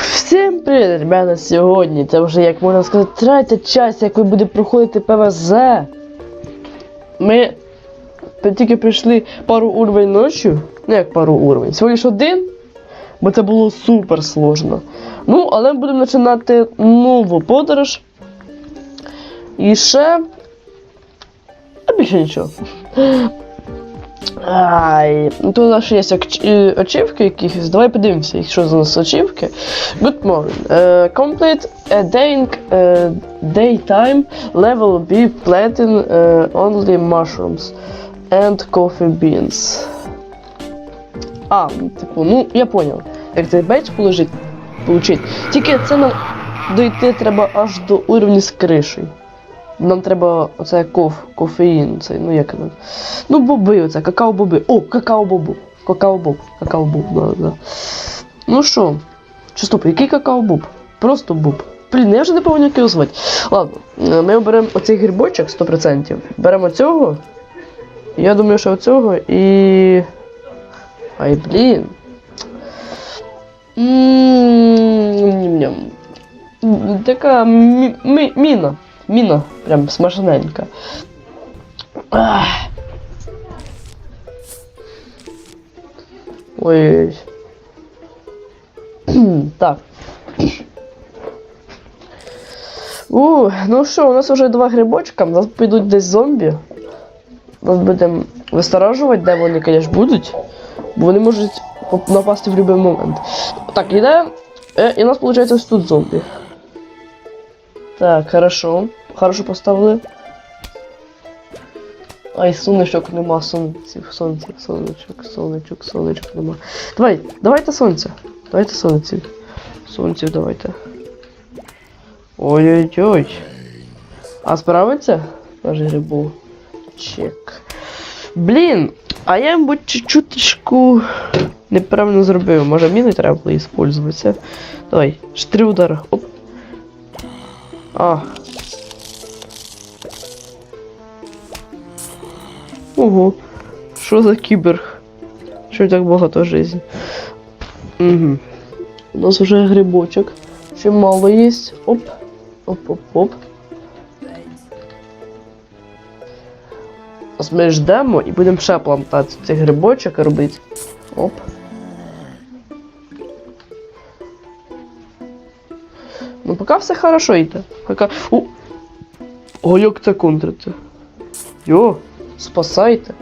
Всім привіт, ребята! Сьогодні це вже, як можна сказати, третя часть, як ви буде проходити ПВЗ. Ми тільки прийшли пару уровень ночі. Ну як пару уровень. Всього лиш один, бо це було супер сложно. Ну, але ми будемо починати нову подорож. І ще. А більше нічого. Ай, ну, тут у нас є е, очівки якісь. Давай подивимося, що за нас очівки. Good morning. Uh, complete a day, uh, daytime level B platin uh, only mushrooms and coffee beans. А, типу, ну я поняв. Як цей бейдж положить, получить. Тільки це нам дойти треба аж до уровня з кришею. Нам треба оце коф, кофеїн, цей, ну як він. Ну, боби, оце, какао-боби. О, какао-бобу. Какао-боб. Какао-боб, да, да. Ну що? Чи стоп, який какао-боб? Просто боб. Блін, я вже не пам'ятаю, як його звати. Ладно, е, ми оберемо оцей грибочок 100%. Беремо цього. Я думаю, що оцього і. Ай, блін. М, ням. М, Така мі- міна. Міна. Прям смачненька. Ах. Ой. так. У, ну що, у нас вже два грибочка, у нас підуть десь зомбі. Нас будемо висторожувати, де вони, звісно, будуть. Бо вони можуть поп- напасти в будь-який момент. Так, іде. Е, і у нас виходить ось тут зомбі. Так, хорошо. Хорошо поставили. Ай, сонечок нема, сонців, сонців, сонечок, сонечок, сонечок нема. Давай, давайте сонця. Давайте сонців. Сонців давайте. Ой-ой-ой. А справиться? Каже грибу. Чек. Блін, а я, мабуть, чуть-чуточку неправильно зробив. Може міни треба було використовуватися. Давай, ще три удара. Оп. А, Ого, що за кіберг? Що так багато жизни? Угу. У нас вже грибочок. Ще мало є. Оп. Оп-оп-оп. Ми ждемо і будемо ще плантацію цих грибочок робити. Оп. Ну, поки все хорошо йде. Поки... У! Як це контриться? Йо! Спасайте.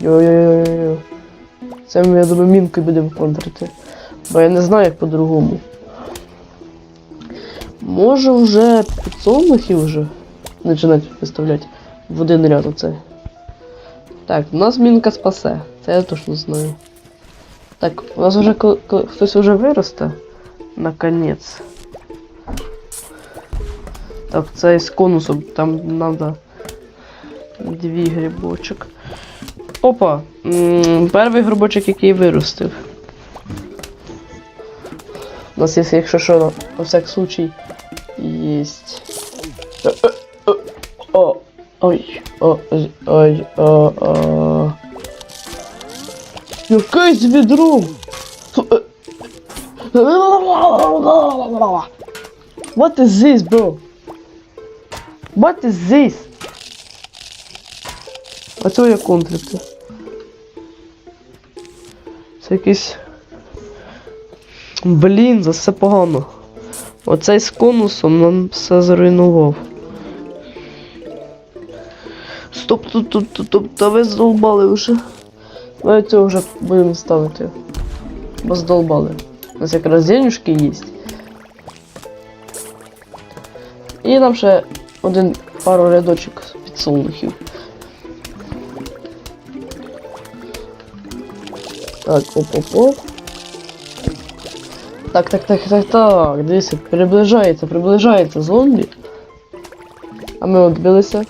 Йо-йо-йо-йо. Це ми, я думаю, мінкою будемо контрити. Бо я не знаю, як по-другому. Може вже підсолнухи вже починати виставляти в один ряд оце. Так, у нас мінка спасе. Це я точно знаю. Так, у нас вже хтось вже виросте. Наконець. Так, це з конусом, там треба дві грибочок. Опа! М, Перший грибочок, який виростив. У нас є, якщо що, на всяк случай, е, О, ой, о, ой, о, о. Яке з відром? Фу, е. What is this, bro? What is this? А цього як контрити? Це якийсь. Блін, за все погано. Оцей з конусом нам все зруйнував. Стоп, тут, тут, тут, тут, та ви здолбали вже. Давай цього вже будемо ставити. Бо здолбали. У нас якраз денюжки є. І нам ще один пару рядочок підсолнухів. Так, оп-оп-оп. Так, так, так, так, так. Дивіться, приближається, приближається зомбі. А ми відбилися.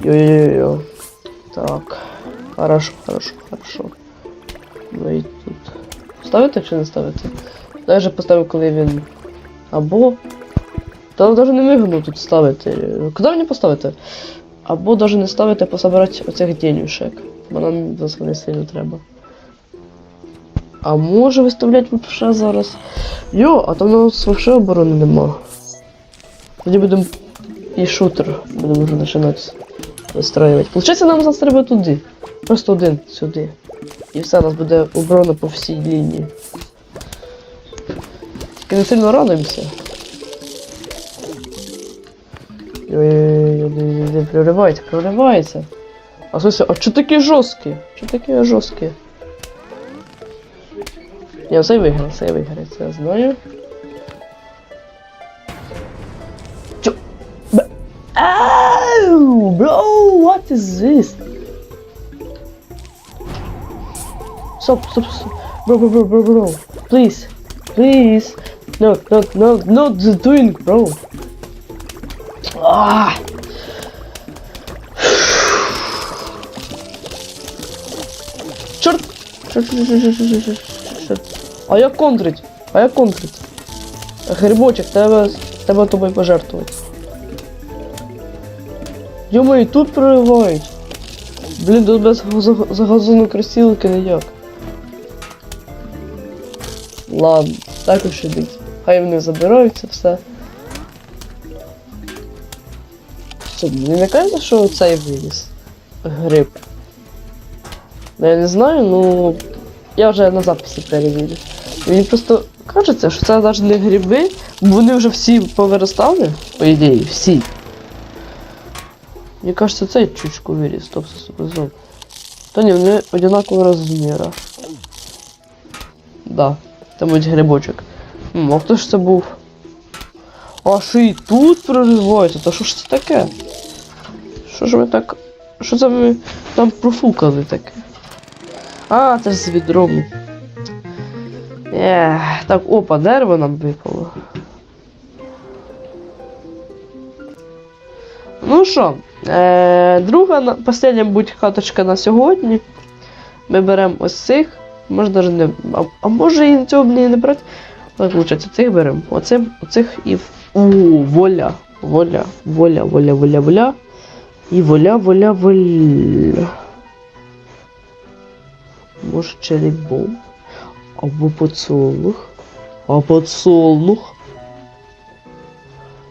Йо-йо-йо. Так. Хорошо, хорошо, хорошо. Ну і тут. Ставити чи не ставити? Я вже поставив, коли він. Або. Та навіть не вигодно тут ставити. Куди мені поставити? Або навіть не ставити, пособирати оцих денюшек. Бо нам зараз вони сильно треба. А може виставляти вообще зараз? Йо, а там у нас вообще оборони нема. Тоді будемо і шутер будемо вже починати вистраювати. Получається, нам зараз треба туди. Просто один сюди. І все, у нас буде оборона по всій лінії. Тільки не сильно радуємося. Ой-ой-ой, проривається, проривається. А слушай, а чо такі жорсткі? Чо такі жорсткі? Ні, цей виграє, цей виграє, це я знаю. Чо? Ау, bro, what is this? Stop, stop, stop. Bro, bro, bro, bro, bro. Please, please. No, no, no, not the doing, bro. Ah. Чорт! Чорт, чорт, чорт, чорт, чорт, чорт. А як контрить? А як контрить? Грибочок, треба, треба тобою пожертвувати. Йомо, і тут проривають. Блін, тут без газо- загазону красілки ніяк. Ладно, так уж ідіть. Хай вони забираються все. Мені не кажеться, що цей виліз? Гриб. Ну, я не знаю, ну. Я вже на записі перевірю. Мені просто кажеться, що це навіть не гриби, бо вони вже всі повиростали, по ідеї, всі. Мені кажеться, цей чучку виріс, стоп, стоп. Та ні, вони однакового розміру. Да, там будь грибочок. М, а хто ж це був? А ще і тут проривається, та що ж це таке? Що ж ви так. Що це ви там профукали таке? А, це ж з відром. Ех, так, опа, дерево нам випало. Ну що, е, друга, остання будь хаточка на сьогодні. Ми беремо ось цих. Може даже не. А, а може і цього б не, брати. Так, виходить, цих беремо. Оцим, оцих і. У, воля. Воля, воля, воля, воля, воля. І воля, воля, воля. Може черебом. Або подсолнух. А подсолнух.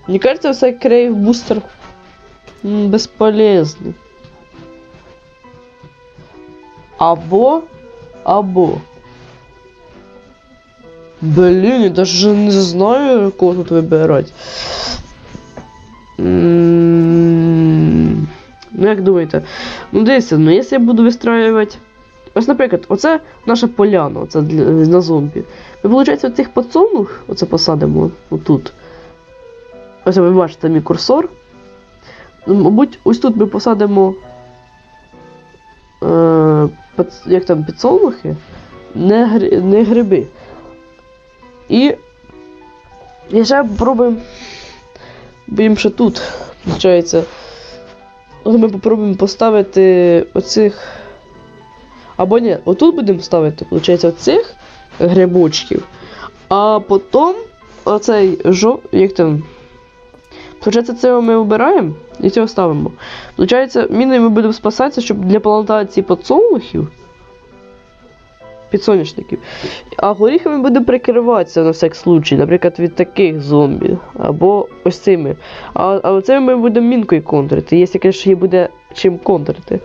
Мені кажется, цей крейв бустер м, безполезний. Або. Або. Блін, я даже не знаю, кого тут вибирати. М, Ну, як думаєте? Ну, дивіться, ну якщо я буду вистраювати. Ось, наприклад, оце наша поляна, оце для, на зомбі. Ми, виходить, оцих подсолнух, оце посадимо отут. Ось ви бачите мій курсор. Ну, Мабуть, ось тут ми посадимо. Е, пад- як там підсолнухи, не, гри, не гриби. І. І ще попробуємо. Будемо ще тут. Виходить. От ми попробуємо поставити оцих. Або ні, отут будемо ставити, виходить, оцих грибочків. А потім оцей жов... як там. Получається, це ми обираємо і цього ставимо. Получається, міною ми будемо спасатися, щоб для плантації подсолнухів. Підсоняшників. А горіхами будемо прикриватися на всяк случай, наприклад, від таких зомбі. Або ось цими. А, а оце ми будемо мінкою контрити. Якщо, звісно, її буде чим контрити.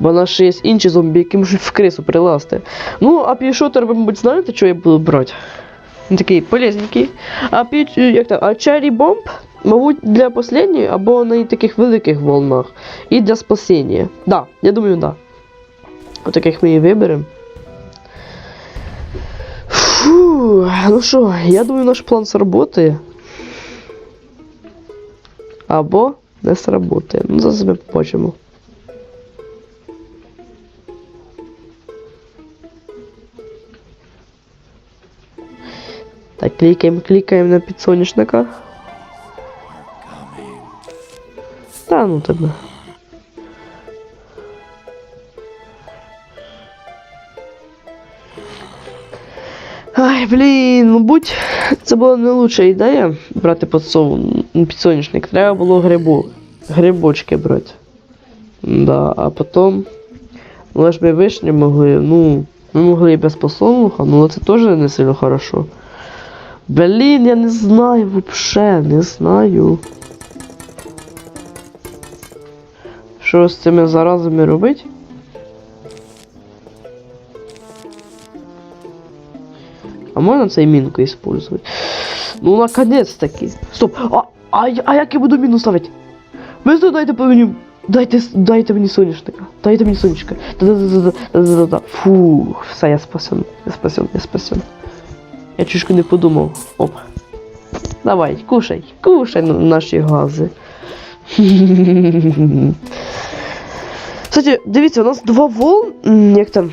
Бо нас ще є інші зомбі, які можуть в крису приласти. Ну, а пішотер, ви, мабуть, знаєте, що я буду брати? Він такий полезненький. А пі... як там? А Cherry Bomb, мабуть, для последньої або на таких великих волнах. І для спасіння. Да, я думаю, да. От таких ми і виберемо. Фу, ну що, я думаю, наш план сработає. Або не сработає. Ну, зараз ми побачимо. Так, клікаємо, клікаємо на підсоняшника. Та ну тебе. Блін, мабуть, це була не лучша ідея брати подсов... підсоняшник. Треба було грибу. Грибочки брати. Да, а потім. Ну, ж ми вишні могли, ну. Ми могли і без послуху, але це теж не сильно хорошо. Блін, я не знаю вообще, не знаю. Що з цими заразами робити? А можна цей мінку использовать? Ну, наконец-таки. Стоп! А, а, а як я буду міну ставити? Ви що, дайте по мені. Дайте, дайте мені соняшника. Дайте мені сонечка. Да-да-да-да-да-да-да. Фу, все, я спасен. Я спасен, я спасен. Я чушку не подумав. Оп. Давай, кушай, кушай на- наші гази. Кстати, дивіться, у нас два волн. Як там?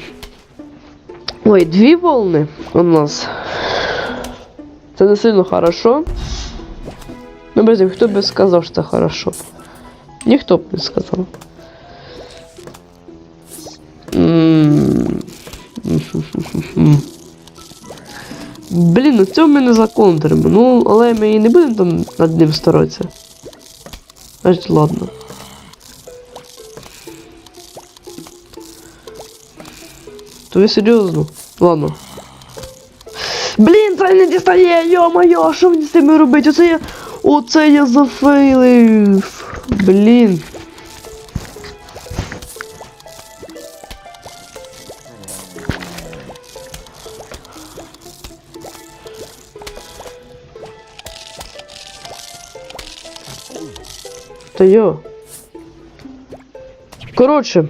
Ой, дві волни у нас. Це не сильно хорошо. Ну, хто би сказав, що це хорошо. Ніхто б не сказав. М. Блін, ну цього ми не законтримо. Ну, але ми і не будемо там над ним старатися. Значить, ладно. То ви серйозно? Ладно. Блін, це не дістає, йо-моє, що мені з цими робити? Оце я. Оце я зафейлив. Блін. Та йо. Коротше.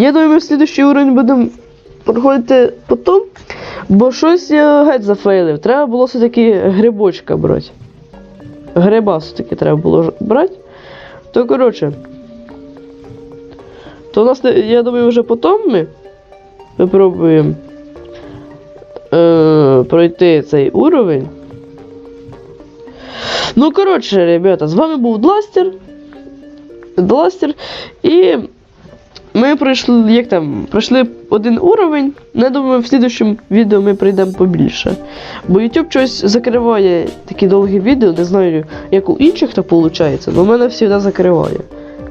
Я думаю, ми слідущий уровень будемо проходити потім. Бо щось я геть зафейлив. Треба було все-таки грибочка брати. Гриба все-таки треба було брати. То коротше. То у нас, я думаю, вже потім ми випробуємо е, пройти цей уровень. Ну, коротше, ребята, з вами був Дластер. Дластер. І ми пройшли, як там, пройшли один уровень. Я думаю, в слідущому відео ми пройдемо побільше. Бо YouTube щось закриває такі довгі відео, не знаю, як у інших то виходить, але в мене завжди закриває.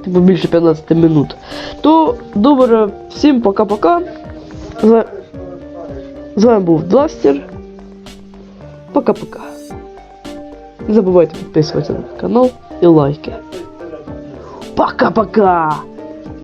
Типу більше 15 минут. То добре, всім пока-пока. З З вами був Дластер. Пока-пока. Не забувайте підписуватися на канал і лайки. Пока-пока!